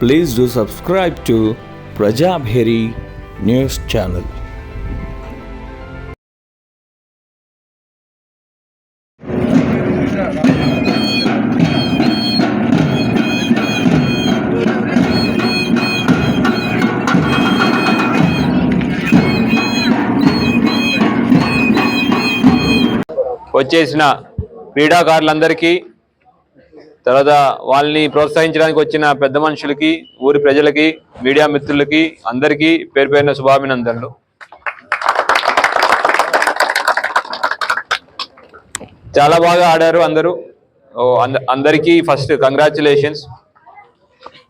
Please do subscribe to Prajabheri news channel వచ్చేసిన క్రీడాకారులందరికీ తర్వాత వాళ్ళని ప్రోత్సహించడానికి వచ్చిన పెద్ద మనుషులకి ఊరి ప్రజలకి మీడియా మిత్రులకి అందరికీ పేరు పేరిన శుభాభినందనలు. చాలా బాగా ఆడారు అందరూ. ఓ, అంద- అందరికీ ఫస్ట్ కంగ్రాచులేషన్స్.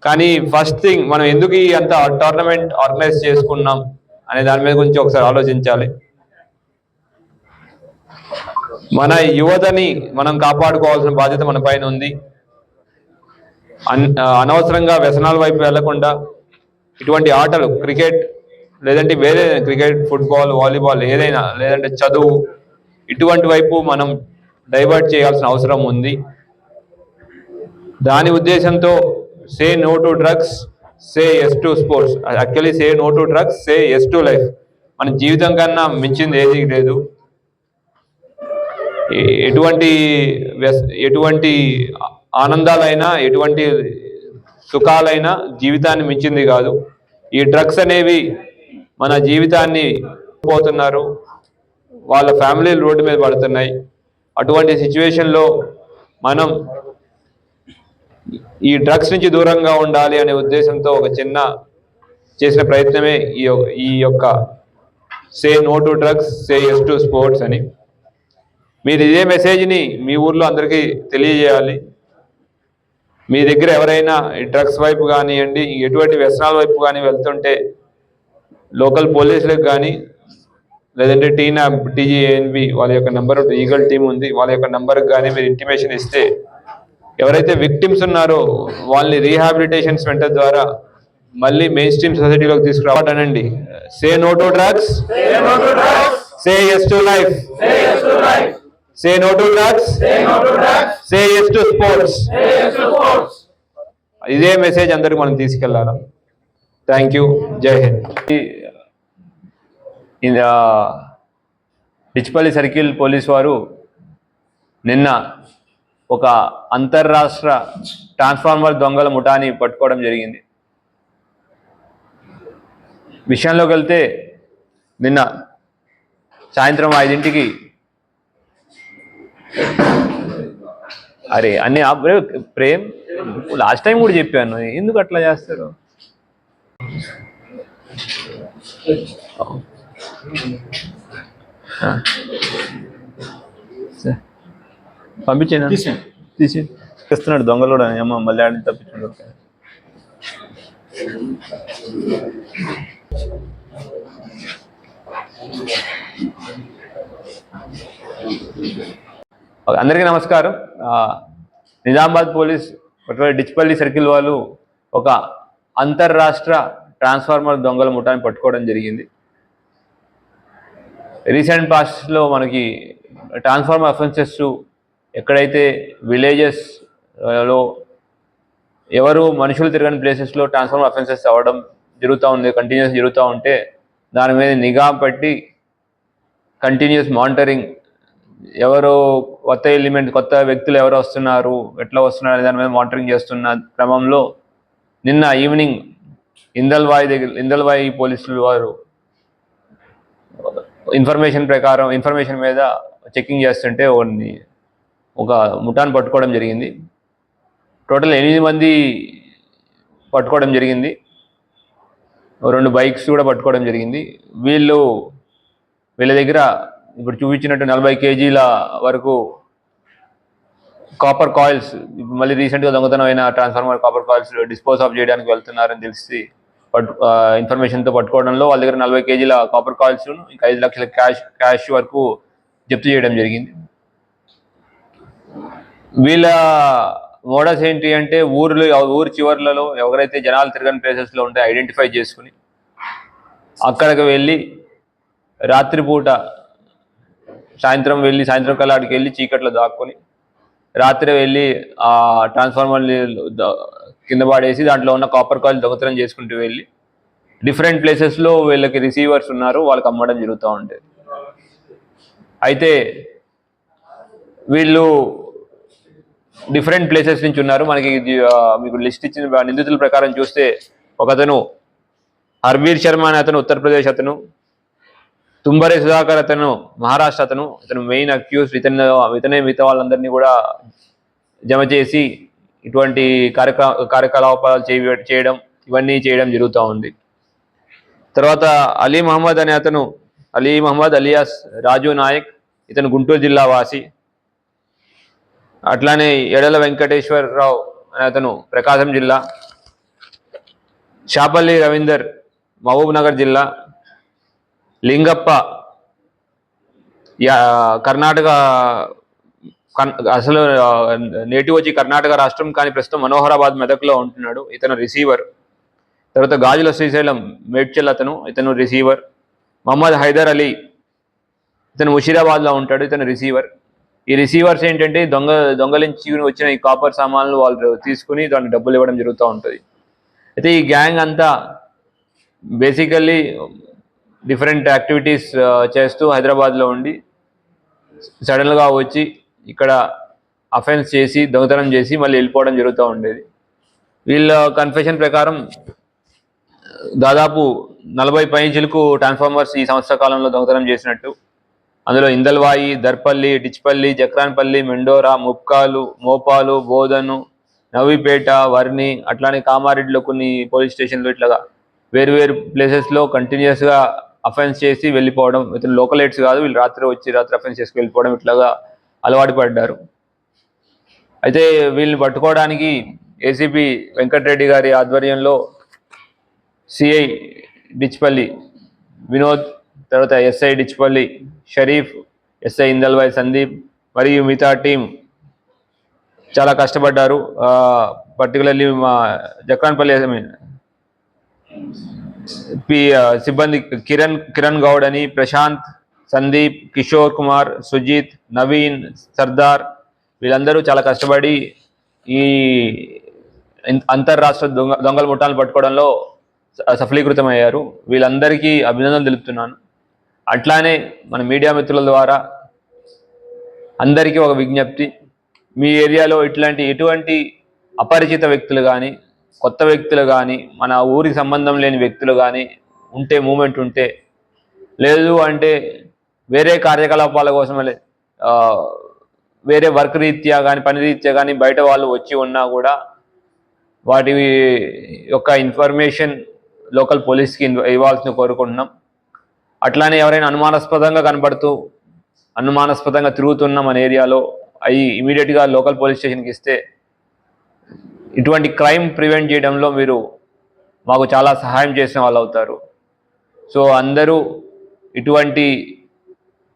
కానీ ఫస్ట్ థింగ్ మనం ఎందుకు ఈ అంత టోర్నమెంట్ ఆర్గనైజ్ చేసుకున్నాం అనే దాని మీద గురించి ఒకసారి ఆలోచించాలి. మన యువతని మనం కాపాడుకోవాల్సిన బాధ్యత మన పైన ఉంది. అనవసరంగా వ్యసనాల వైపు వెళ్ళకుండా ఇటువంటి ఆటలు క్రికెట్ లేదంటే వేరే క్రికెట్ ఫుట్బాల్ వాలీబాల్ ఏదైనా లేదంటే చదువు ఇటువంటి వైపు మనం డైవర్ట్ చేయాల్సిన అవసరం ఉంది. దాని ఉద్దేశంతో say no to drugs say yes to sports actually say no to drugs say yes to life. మన జీవితం కన్నా మించింది ఏది లేదు. ఎటువంటి వ్యస్- ఎటువంటి ఆనందాలైనా ఎటువంటి సుఖాలైనా జీవితాన్ని మించింది కాదు. ఈ డ్రగ్స్ అనేవి మన జీవితాన్ని పోతున్నారు. వాళ్ళ ఫ్యామిలీలు రోడ్డు మీద పడుతున్నాయి. అటువంటి సిచ్యువేషన్లో మనం ఈ డ్రగ్స్ నుంచి దూరంగా ఉండాలి అనే ఉద్దేశంతో ఒక చిన్న చేసిన ప్రయత్నమే ఈ ఈ యొక్క say no to drugs say yes to sports అని. మీరు ఇదే మెసేజ్ని మీ ఊర్లో అందరికీ తెలియజేయాలి. మీ దగ్గర ఎవరైనా ఈ డ్రగ్స్ వైపు కానివ్వండి ఎటువంటి వ్యసనాల వైపు కానీ వెళ్తుంటే లోకల్ పోలీసులకు కానీ లేదంటే టీనా టీజీఏఎన్బి వాళ్ళ యొక్క నెంబర్ ఈగల్ టీం ఉంది వాళ్ళ యొక్క నెంబర్కి కానీ మీరు ఇంటిమేషన్ ఇస్తే ఎవరైతే విక్టిమ్స్ ఉన్నారో వాళ్ళని రీహాబిలిటేషన్ సెంటర్ ద్వారా మళ్ళీ మెయిన్ స్ట్రీమ్ సొసైటీలోకి తీసుకురావటానండి say no to drugs say yes to life say no to drugs say yes to sports ఇదే మెసేజ్ అందరికి మనం తీసుకెళ్ళాలి థ్యాంక్ యూ జై హింద్ డిచ్పల్లి సర్కిల్ పోలీస్ వారు నిన్న ఒక అంతర్రాష్ట్ర ట్రాన్స్ఫార్మర్ దొంగల ముఠాని పట్టుకోవడం జరిగింది. విషయంలోకి వెళ్తే నిన్న సాయంత్రం ఐదింటికి అరే అన్ని ప్రేమ్ లాస్ట్ టైం కూడా చెప్పాను. ఎందుకు అట్లా చేస్తారు. పంపించేనా తీసి తెస్తున్నాడు దొంగలు కూడా. ఏమో మళ్ళీ ఆడిని తప్పించుకుంటారు ఓకే, అందరికీ నమస్కారం. నిజామాబాద్ పోలీస్ పట్టుబడి డిచ్పల్లి సర్కిల్ వాళ్ళు ఒక అంతర్రాష్ట్ర ట్రాన్స్ఫార్మర్ దొంగల ముఠాన్ని పట్టుకోవడం జరిగింది. రీసెంట్ పాస్ట్లో మనకి ట్రాన్స్ఫార్మర్ అఫెన్సెస్ ఎక్కడైతే విలేజెస్లో ఎవరు మనుషులు తిరగని ప్లేసెస్లో ట్రాన్స్ఫార్మర్ అఫెన్సెస్ అవ్వడం జరుగుతూ ఉంది కంటిన్యూస్ జరుగుతూ ఉంటే దాని మీద నిఘా పట్టి కంటిన్యూస్ మానిటరింగ్ ఎవరు కొత్త ఎలిమెంట్ కొత్త వ్యక్తులు ఎవరు వస్తున్నారు ఎట్లా వస్తున్నారు అనే దాని మీద మానిటరింగ్ చేస్తున్న క్రమంలో నిన్న ఈవినింగ్ ఇందల్వాయి దగ్గర ఇందల్వాయి పోలీసులు వారు ఇన్ఫర్మేషన్ ప్రకారం ఇన్ఫర్మేషన్ మీద చెకింగ్ చేస్తుంటే ఒకరిని ఒక ముఠాన్ని పట్టుకోవడం జరిగింది. టోటల్ ఎనిమిది మంది పట్టుకోవడం జరిగింది. రెండు బైక్స్ కూడా పట్టుకోవడం జరిగింది. వీళ్ళు వీళ్ళ దగ్గర ఇప్పుడు చూపించినట్టు నలభై కేజీల వరకు కాపర్ కాయిల్స్ మళ్ళీ రీసెంట్గా దొంగతనం అయిన transformer copper coils dispose off చేయడానికి వెళ్తున్నారని తెలిసి పట్టు ఇన్ఫర్మేషన్తో పట్టుకోవడంలో వాళ్ళ దగ్గర నలభై కేజీల కాపర్ కాయిల్స్ ఇంకా ఐదు లక్షల క్యాష్ క్యాష్ వరకు జప్తు చేయడం జరిగింది. వీళ్ళ మోడల్స్ ఏంటి అంటే ఊర్లు ఊరు చివర్లలో ఎవరైతే జనాలు తిరగని ప్లేసెస్లో ఉంటే ఐడెంటిఫై చేసుకుని అక్కడికి వెళ్ళి రాత్రిపూట సాయంత్రం వెళ్ళి సాయంత్రం కల్లా అక్కడికి వెళ్ళి చీకట్లో దాక్కొని రాత్రి వెళ్ళి ఆ ట్రాన్స్ఫార్మర్ కింద పడేసి దాంట్లో ఉన్న కాపర్ కాయిల్ దొంగతనం చేసుకుంటూ వెళ్ళి డిఫరెంట్ ప్లేసెస్లో వీళ్ళకి రిసీవర్స్ ఉన్నారు వాళ్ళకి అమ్మడం జరుగుతూ ఉంటుంది. అయితే వీళ్ళు డిఫరెంట్ ప్లేసెస్ నుంచి ఉన్నారు. మనకి ఇది, మీకు లిస్ట్ ఇచ్చిన నిందితుల ప్రకారం చూస్తే ఒకతను హర్వీర్ శర్మ అనే అతను ఉత్తరప్రదేశ్ అతను తుంబరే సుధాకర్ అతను మహారాష్ట్ర అతను ఇతను మెయిన్ అక్యూస్ ఇతను ఇతనే మిగతా వాళ్ళందరినీ కూడా జమ చేసి ఇటువంటి కార్యక్రమ కార్యకలాపాలు చేయడం ఇవన్నీ చేయడం జరుగుతూ ఉంది. తర్వాత అలీ మహమ్మద్ అనే అతను అలీ మహమ్మద్ అలియాస్ రాజు నాయక్ ఇతను గుంటూరు జిల్లా వాసి. అట్లానే ఎడల వెంకటేశ్వరరావు అనే అతను ప్రకాశం జిల్లా. షాపల్లి రవీందర్ మహబూబ్ నగర్ జిల్లా. లింగప్ప యా- కర్ణాటక అసలు నేటివ్ వచ్చి కర్ణాటక రాష్ట్రం కానీ ప్రస్తుతం మనోహరాబాద్ మెదక్లో ఉంటున్నాడు. ఇతను రిసీవర్. తర్వాత గాజుల శ్రీశైలం మేడ్చల్ అతను ఇతను రిసీవర్. మహమ్మద్ హైదర్ అలీ ఇతను ముషీరాబాద్లో ఉంటాడు ఇతను రిసీవర్. ఈ రిసీవర్స్ ఏంటంటే దొంగ దొంగలించి వచ్చిన ఈ కాపర్ సామాన్లు వాళ్ళు తీసుకుని దానికి డబ్బులు ఇవ్వడం జరుగుతూ ఉంటుంది. అయితే ఈ గ్యాంగ్ అంతా బేసికల్లీ డిఫరెంట్ యాక్టివిటీస్ చేస్తూ హైదరాబాద్లో ఉండి సడన్గా వచ్చి ఇక్కడ అఫెన్స్ చేసి దొంగతనం చేసి మళ్ళీ వెళ్ళిపోవడం జరుగుతూ ఉండేది. వీళ్ళ కన్ఫెషన్ ప్రకారం దాదాపు నలభై పైచిలకు ట్రాన్స్ఫార్మర్స్ ఈ సంవత్సర కాలంలో దొంగతనం చేసినట్టు. అందులో ఇందల్వాయి దర్పల్లి డిచ్పల్లి జక్రాన్పల్లి మెండోరా ముప్కాలు మోపాలు బోధను నవీపేట వర్ని అట్లానే కామారెడ్డిలో కొన్ని పోలీస్ స్టేషన్లు ఇట్లాగా వేరు వేరు ప్లేసెస్లో కంటిన్యూస్గా అఫెన్స్ చేసి వెళ్ళిపోవడం ఇతను లోకలైట్స్ కాదు వీళ్ళు రాత్రి వచ్చి రాత్రి అఫెన్స్ చేసుకు వెళ్ళిపోవడం ఇట్లాగా అలవాటు పడ్డారు. అయితే వీళ్ళని పట్టుకోవడానికి ఏసీపీ వెంకటరెడ్డి గారి ఆధ్వర్యంలో సిఐ డిచ్పల్లి వినోద్ తర్వాత ఎస్ఐ డిచ్పల్లి షరీఫ్ ఎస్ఐ ఇందల్వాయ్ సందీప్ మరియు మిగతా టీం చాలా కష్టపడ్డారు. పర్టికులర్లీ మా జక్రాన్పల్లి ఐ మీన్ సిబ్బంది కిరణ్ కిరణ్ గౌడ్ అని ప్రశాంత్ సందీప్ కిషోర్ కుమార్ సుజిత్ నవీన్ సర్దార్ వీళ్ళందరూ చాలా కష్టపడి ఈ అంతర్రాష్ట్ర దొంగ దొంగల ముఠాలను పట్టుకోవడంలో స- సఫలీకృతమయ్యారు. వీళ్ళందరికీ అభినందనలు తెలుపుతున్నాను. అట్లానే మన మీడియా మిత్రుల ద్వారా అందరికీ ఒక విజ్ఞప్తి. మీ ఏరియాలో ఇట్లాంటి ఎటువంటి అపరిచిత వ్యక్తులు కానీ కొత్త వ్యక్తులు కానీ మన ఊరికి సంబంధం లేని వ్యక్తులు కానీ ఉంటే మూమెంట్ ఉంటే లేదు అంటే వేరే కార్యకలాపాల కోసం వేరే వర్క్ రీత్యా కానీ పని రీత్యా కానీ బయట వాళ్ళు వచ్చి ఉన్నా కూడా వాటి యొక్క ఇన్ఫర్మేషన్ లోకల్ పోలీస్కి ఇన్వ- ఇవ్వాల్సిన కోరుకుంటున్నాం. అట్లానే ఎవరైనా అనుమానాస్పదంగా కనబడుతూ అనుమానాస్పదంగా తిరుగుతున్న మన ఏరియాలో అవి ఇమీడియట్గా లోకల్ పోలీస్ స్టేషన్కి ఇస్తే ఇటువంటి క్రైమ్ ప్రివెంట్ చేయడంలో మీరు మాకు చాలా సహాయం చేసిన వాళ్ళు అవుతారు. సో అందరూ ఇటువంటి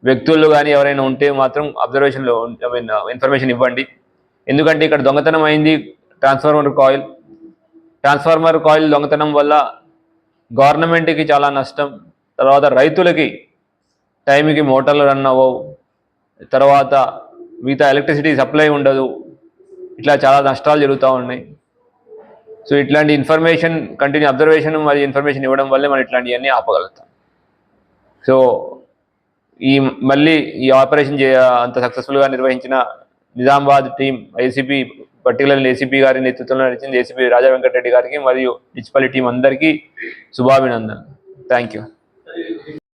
వ్యక్తులు కానీ ఎవరైనా ఉంటే మాత్రం అబ్జర్వేషన్లో ఐ మీన్ ఇన్ఫర్మేషన్ ఇవ్వండి. ఎందుకంటే ఇక్కడ దొంగతనం అయింది ట్రాన్స్ఫార్మర్ కాయిల్ ట్రాన్స్ఫార్మర్ కాయిల్ దొంగతనం వల్ల గవర్నమెంట్కి చాలా నష్టం. తర్వాత రైతులకి టైంకి మోటార్లు రన్ అవ్వవు. తర్వాత మిగతా ఎలక్ట్రిసిటీ సప్లై ఉండదు. ఇట్లా చాలా నష్టాలు జరుగుతూ ఉన్నాయి. సో ఇట్లాంటి ఇన్ఫర్మేషన్ కంటిన్యూ అబ్జర్వేషన్ మరియు ఇన్ఫర్మేషన్ ఇవ్వడం వల్లే మనం ఇట్లాంటివన్నీ ఆపగలుగుతాం. సో ఈ మళ్ళీ ఈ ఆపరేషన్ చే అంత సక్సెస్ఫుల్గా నిర్వహించిన Nizamabad team ACP particular ACP గారి నేతృత్వంలో నడిచింది ఏసీపీ రాజా వెంకటరెడ్డి గారికి మరియు మున్సిపాలిటీ టీం అందరికీ శుభాభినందన థ్యాంక్ యూ